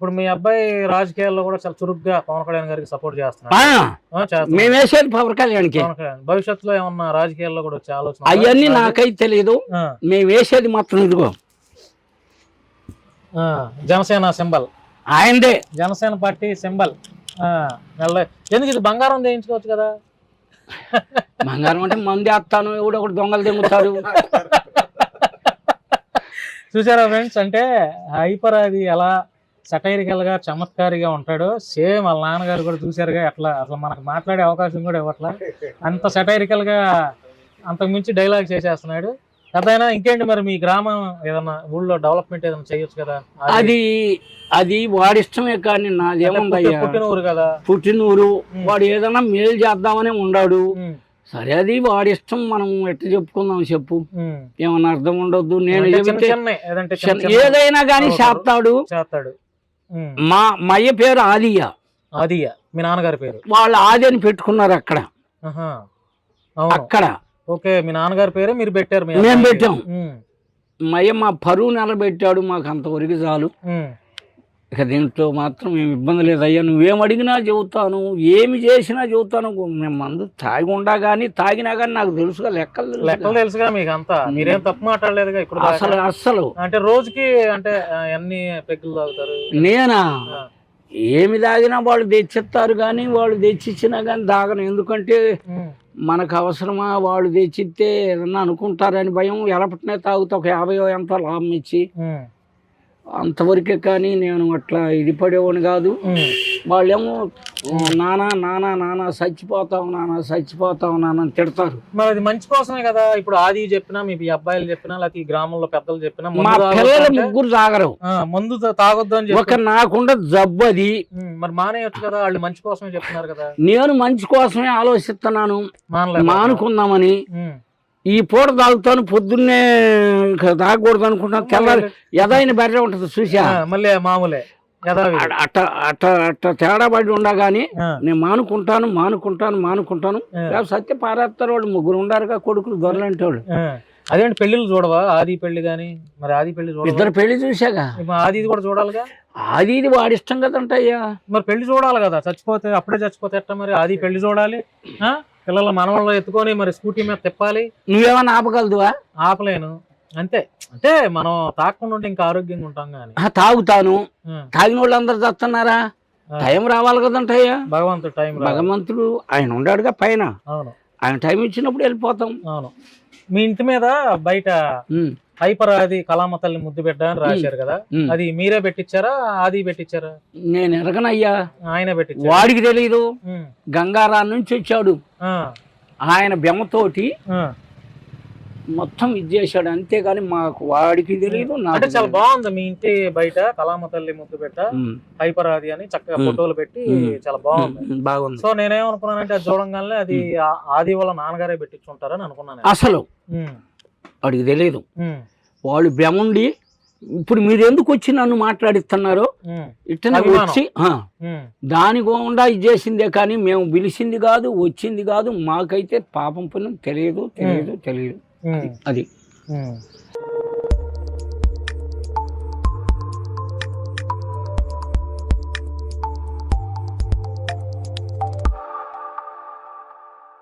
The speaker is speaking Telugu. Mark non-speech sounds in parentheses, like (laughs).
ఇప్పుడు మీ అబ్బాయి రాజకీయాల్లో కూడా చాలా చురుగ్గా పవన్ కళ్యాణ్ గారికి సపోర్ట్ చేస్తున్నాడు. మేము వేసేది పవన్ కళ్యాణ్. భవిష్యత్తులో ఏమన్నా రాజకీయాల్లో కూడా వచ్చే ఆలోచన? అవన్నీ నాకైతే తెలియదు మేము వేసేది మాత్రం ఇదిగో. ఆ, జనసేన సింబల్. ఆయనదే. Janasena party symbol. ఎందుకు ఇది బంగారం చేయించుకోవచ్చు కదా? బంగారం అంటే మంది వేస్తాను ఎవడో ఒకటి దొంగలు దిగుతాడు (laughs) చూసారా ఫ్రెండ్స్ అంటే హైపర్ అది ఎలా సటైరికల్గా చమత్కారిగా ఉంటాడో. సేమ్ వాళ్ళ నాన్నగారు కూడా చూసారుగా ఎట్లా అసలు మనకు మాట్లాడే అవకాశం కూడా ఇవ్వట్లా. అంత సటైరికల్గా అంతకు మించి డైలాగ్ చేసేస్తున్నాడు. కథైనా ఇంకేంటి మరి మీ గ్రామం ఏదన్నా ఊళ్ళో డెవలప్మెంట్ ఏదైనా చేయొచ్చు కదా? అది అది వాడిష్టమే కానీ అంటే నాదేముందయ్యా పుట్టి- పుట్టిన ఊరు కదా? పుట్టినూరు. వాడు ఏదైనా మేలు చేద్దామని ఉండాడు. సరే అది వాడిష్టం మనం ఎట్ట చెప్పుకుందాం చెప్పు. ఏమన్నా అర్థం ఉండొద్దు. నేను ఏదైనా కానీ. చేస్తాడు. చేస్తాడు. ఉమ్, మా మయ్య పేరు ఆదియ అదియ మీ నాన్నగారి పేరు? వాళ్ళు ఆది అని పెట్టుకున్నారు అక్కడ. అక్కడ. ఓకే మీ నాన్నగారి పేరే మీరు పెట్టారు మీ మేము. పెట్టాం. మయ్య మా పరువు నిలబెట్టాడు మాకు అంతవరకు చాలు. ఇక దీంట్లో మాత్రం ఏమి ఇబ్బంది లేదు. అయ్యా నువ్వేం అడిగినా చెబుతాను ఏమి చేసినా చెబుతాను. మేము మందు తాగి ఉండా కానీ తాగినా కానీ నాకు తెలుసుగా లెక్కలు. లెక్కలు తెలుసుగా మీకు అంతా మీరేం తప్పు మాట్లాడలేదుగా ఇప్పుడు. అసలు అస్సలు అంటే రోజుకి అంటే ఆ, ఎన్ని పెగ్గులు తాగుతారు? నేనా? ఏమి తాగినా వాళ్ళు తెచ్చిస్తారు కానీ వాళ్ళు తెచ్చిచ్చినా కానీ తాగను. ఎందుకంటే మనకు అవసరమా వాళ్ళు తెచ్చిస్తే ఏదన్నా అనుకుంటారని భయం. ఎలపటినే తాగుతా ఒక యాభై ఎంత లాభం ఇచ్చి. అంతవరకే కానీ నేను అట్లా ఇది పడేవాడిని కాదు. వాళ్ళేమో నానా నానా నానా చచ్చిపోతావు నానా చచ్చిపోతావు నాన్న అని తిడతారు. మరి అది మంచి కోసమే కదా. ఇప్పుడు ఆది చెప్పినా మీ అబ్బాయిలు చెప్పినా లేకపోతే ఈ గ్రామంలో పెద్దలు చెప్పినా మా పిల్లలు ముగ్గురు తాగరు. మందు తాగొద్దు అని ఒక నాకుండా జబ్బు అది మరి మానేయొచ్చు కదా. వాళ్ళు మంచి కోసమే చెప్తున్నారు కదా. నేను మంచి కోసమే ఆలోచిస్తున్నాను. మానుకుందామని. ఈ పూట తాగుతాను పొద్దున్నే తాగకూడదు అనుకుంటాను తెల్లారి ఎదైన బర్రె ఉంటుంది చూసా మళ్ళీ మామూలే. అట్ట అట్ట అట్ట తేడా పడి ఉండగాని నేను మానుకుంటాను మానుకుంటాను మానుకుంటాను. సత్య పారేస్తారు వాళ్ళు ముగ్గురు ఉండారుగా కొడుకులు దొరలంటే వాళ్ళు. ఆ. అదేంటి పెళ్ళిళ్ళు చూడవా? ఆది పెళ్ళి గాని మరి ఆది పెళ్ళి ఇద్దరు పెళ్ళి చూసాగా ఆది కూడా చూడాలిగా? అది ఇది వాడి ఇష్టం కదంటయ్యా. మరి పెళ్ళి చూడాలి కదా చచ్చిపోతే అప్పుడే చచ్చిపోతే ఎట్లా మరి ఆది పెళ్ళి చూడాలి? పిల్లల మనవల్లో ఎత్తుకొని మరి స్కూటీ మీద తిప్పాలి. నువ్వేమన్నా ఆపగలదువా? ఆపలేను. అంతే. అంటే మనం తాకుండా ఉంటే ఇంకా ఆరోగ్యంగా ఉంటాం కానీ. తాగుతాను. తాగిన వాళ్ళు అందరు చస్తున్నారా టైం రావాలి కదంటయ్యా. భగవంతుడు టైం. భగవంతుడు ఆయన ఉండాడుగా పైన. అవును. ఆయన టైం ఇచ్చినప్పుడు వెళ్ళిపోతాం. అవును. మీ ఇంటి మీద బయట హైపర్ ఆది కళామ తల్లి ముద్దు బిడ్డ అని రాశారు కదా. అది మీరే పెట్టించారా? ఆది పెట్టించారా? నేను ఎరగనయ్యా. ఆయనే పెట్టించారు వాడికి తెలియదు ఉమ్. గంగారా నుంచి వచ్చాడు. ఆయన బెమ్మతోటి. మొత్తం ఇది చేశాడు. అంతేగాని మాకు వాడికి తెలియదు అంటే చాలా. బాగుంది మీ ఇంటి బయట కళామ తల్లి ముద్దు బిడ్డ ఉమ్, హైపర్ ఆది అని చక్కగా. ఫోటోలు పెట్టి. చాలా బాగుంది. బాగుంది. సో నేనేమనుకున్నానంటే అది చూడంగానే అది ఆది వాళ్ళ నాన్నగారే పెట్టించుంటారని అనుకున్నాను అసలు వాడికి తెలియదు వాళ్ళు బెమ్ముండి ఇప్పుడు మీరు ఎందుకు వచ్చి నన్ను మాట్లాడిస్తున్నారు అభిమానం. వచ్చి దాని గుండా ఇది చేసిందే కానీ మేము పిలిచింది కాదు వచ్చింది కాదు మాకైతే పాపం పుణ్యం తెలియదు తెలియదు తెలియదు. అది.